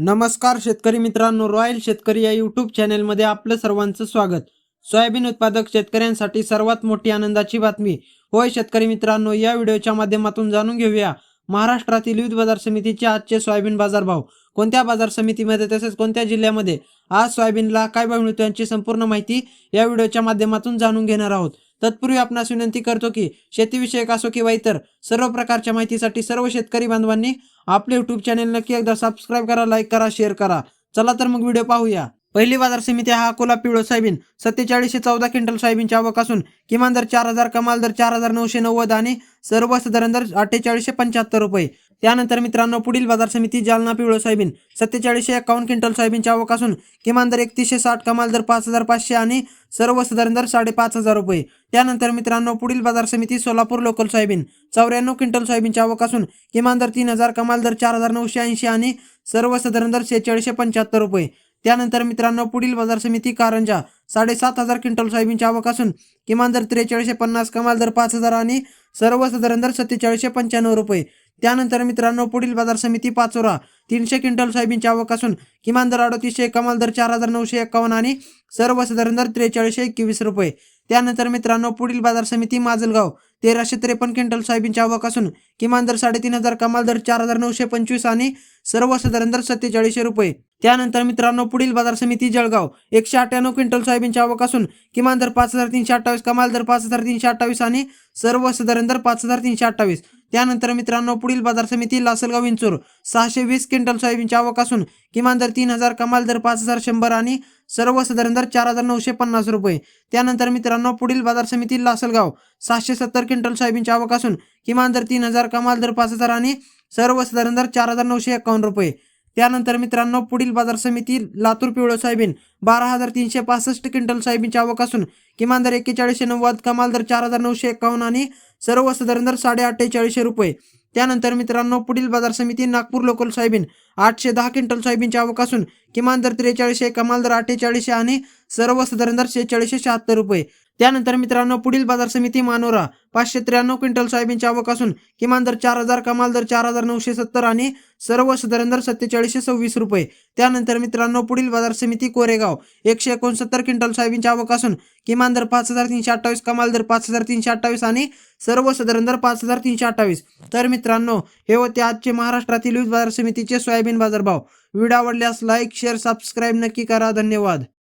नमस्कार शेतकरी मित्रांनो रॉयल शेतकरी या यूट्यूब चॅनेलमध्ये आपलं सर्वांचं स्वागत. सोयाबीन उत्पादक शेतकऱ्यांसाठी सर्वात मोठी आनंदाची बातमी. होय शेतकरी मित्रांनो या व्हिडिओच्या माध्यमातून जाणून घेऊया. महाराष्ट्रातील विविध बाजार समितीचे आजचे सोयाबीन बाजारभाव. कोणत्या बाजार समितीमध्ये तसेच कोणत्या जिल्ह्यामध्ये? आज सोयाबीनला काय भाव मिळतो यांची संपूर्ण माहिती या व्हिडिओच्या माध्यमातून जाणून घेणार आहोत. तत्पूर्वी आपणास विनंती करतो की शेतीविषयक असो किंवा इतर सर्व प्रकारच्या माहितीसाठी सर्व शेतकरी बांधवांनी आपले युट्यूब चॅनेल नक्की एकदा सबस्क्राईब करा लाईक करा शेअर करा. चला तर मग व्हिडिओ पाहूया. पहिली बाजार समिती हा अकोला पिवळं सोयाबीन सत्तेचाळीसशे चौदा क्विंटल सोयाबीनच्या आवक असून किमान दर चार हजार कमाल दर चार हजार नऊशे नव्वद आणि सर्वसाधारण दर अठ्ठेचाळीसशे पंच्याहत्तर रुपये. त्यानंतर मित्रांनो पुढील बाजार समिती जालना पिवळं सोयाबीन सत्तेचाळीसशे एकावन्न क्विंटल सोयाबीनच्या आवक असून किमान दर एकतीसशे साठ कमाल दर पाच हजार पाचशे आणि सर्वसाधारण दर साडेपाच हजार रुपये. त्यानंतर मित्रांनो पुढील बाजार समिती सोलापूर लोकल सोयाबीन चौऱ्याण्णव क्विंटल सोयाबीनच्या आवक असून किमान दर तीन हजार कमाल दर चार हजार नऊशे ऐंशी आणि सर्वसाधारण दर शेहेचाळीसशे पंच्याहत्तर रुपये. त्यानंतर मित्रांनो पुढील बाजार समिती कारंजा साडेसात हजार क्विंटल सोयाबीनची आवक असून किमान दर त्रेचाळीसशे पन्नास कमाल दर पाच हजार आणि सर्वसाधारण दर सत्तेचाळीसशे पंच्याण्णव रुपये. त्यानंतर मित्रांनो पुढील बाजार समिती पाचोरा तीनशे क्विंटल सोयाबीनची आवक असून किमान दर अडतीसशे कमाल दर चार हजार नऊशे एकावन्न आणि सर्वसाधारण दर त्रेचाळीसशे एकवीस रुपये. त्यानंतर मित्रांनो पुढील बाजार समिती माजलगाव तेराशे त्रेपन्न क्विंटल सोयाबीनची आवक असून किमान दर साडेतीन हजार कमाल दर चार हजार नऊशे पंचवीस आणि सर्वसाधारण दर सत्तेचाळीसशे रुपये. त्यानंतर मित्रांनो पुढील बाजार समिती जळगाव. एकशे अठ्ठ्याण्णव क्विंटल सोयाबीनची आवक असून किमान दर पाच हजार तीनशे अठ्ठावीस कमाल दर पाच हजार तीनशे अठ्ठावीस आणि सर्वसाधारण दर पाच हजार तीनशे अठ्ठावीस. त्यानंतर मित्रांनो पुढील बाजार समिती लासलगाव विंचूर. सहाशे वीस क्विंटल सोयाबीनची आवक असून किमान दर तीन हजार कमाल दर पाच हजार शंभर आणि सर्वसाधारण दर चार हजार नऊशे पन्नास रुपये. त्यानंतर मित्रांनो पुढील बाजार समिती लासलगाव. सहाशे सत्तर क्विंटल सोयाबीनची आवक असून किमान दर तीन हजार कमाल दर पाच हजार आणि सर्वसाधारण दर चार हजार नऊशे एकावन्न रुपये. त्यानंतर मित्रांनो पुढील बाजार समिती लातूर पिवळं सोयाबीन बारा हजार तीनशे पासष्ट क्विंटल सोयाबीनची आवक असून किमान दर एक्केचाळीसशे नव्वद कमाल दर चार हजार नऊशे एकावन्न आणि सर्वसाधारण दर साडे अठ्ठेचाळीसशे रुपये. त्यानंतर मित्रांनो पुढील बाजार समिती नागपूर लोकल सोयाबीन आठशे दहा क्विंटल सोयाबीनची आवक असून किमान दर त्रेचाळीसशे कमाल दर अठ्ठेचाळीसशे आणि सर्वसाधारण दर शेहेचाळीसशे शहात्तर रुपये. त्यानंतर मित्रांनो पुढील बाजार समिती मानोरा पाचशे त्र्याण्णव क्विंटल सोयाबीनची आवक असून किमान दर चार हजार कमाल दर चार हजार नऊशे सत्तर आणि सर्वसाधारण दर सत्तेचाळीसशे सव्वीस रुपये. त्यानंतर मित्रांनो पुढील बाजार समिती कोरेगाव एकशे एकोणसत्तर क्विंटल सोयाबीनची आवक असून किमान दर पाच हजार तीनशे अठ्ठावीस कमाल दर पाच हजार तीनशे अठ्ठावीस आणि सर्वसाधारण दर पाच हजार तीनशे अठ्ठावीस. तर मित्रांनो हे होते आजचे महाराष्ट्रातील विविध बाजार समितीचे सोयाबीन बाजारभाव. व्हिडिओ आवडल्यास लाईक शेअर सबस्क्राईब नक्की करा. धन्यवाद.